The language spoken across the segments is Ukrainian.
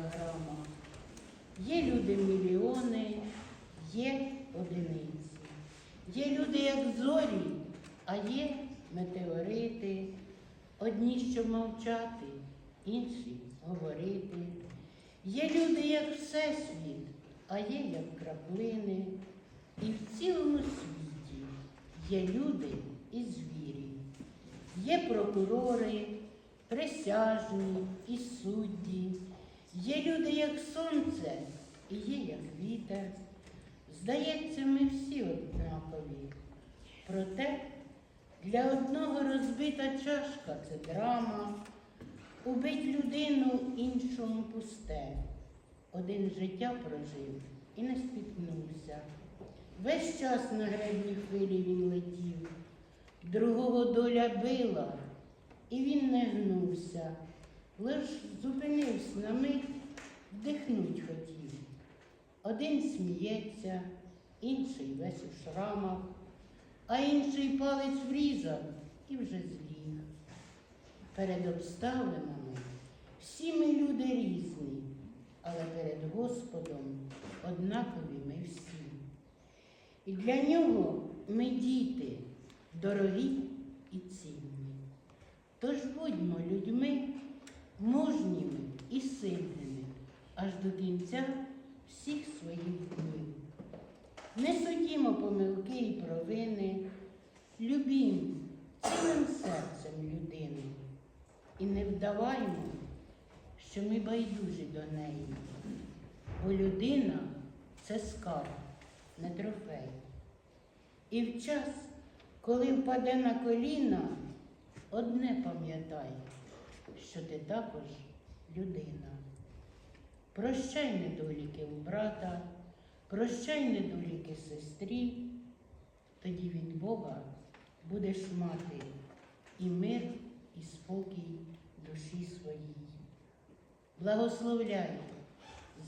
діаграма. Є люди мільйони, є одиниці. Є люди, як зорі, а є метеорити. Одні, що мовчати, інші говорити. Є люди, як всесвіт, а є як краплини. І в цілому світі є люди і звірі, є прокурори, присяжні і судді. Є люди, як сонце, і є як вітер. Здається, ми всі однакові. Проте для одного розбита чашка це драма, убить людину іншому пусте. Один життя прожив і не спіткнувся. Весь час на гребні хвилі він летів, другого доля била, і він не гнувся, лиш зупинився на мить, Один сміється, інший весь у шрамах, а інший палець врізав і вже зліг. Перед обставинами всі ми люди різні, але перед Господом однакові ми всі. І для нього ми діти, дорогі і цінні. Тож будьмо людьми мужніми і сильними аж до кінця всіх своїх днів. Не судімо помилки і провини, любім цілим серцем людину і не вдаваймо, що ми байдужі до неї, бо людина це скарб, не трофей. І в час, коли впаде на коліна, одне пам'ятай, що ти також людина. Прощай недоліки у брата, прощай недоліки сестрі, тоді від Бога будеш мати і мир, і спокій душі своїй. Благословляй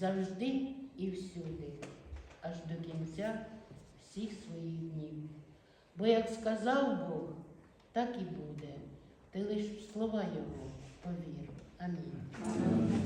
завжди і всюди, аж до кінця всіх своїх днів. Бо як сказав Бог, так і буде. Ти лиш в слова Його повір. Амінь.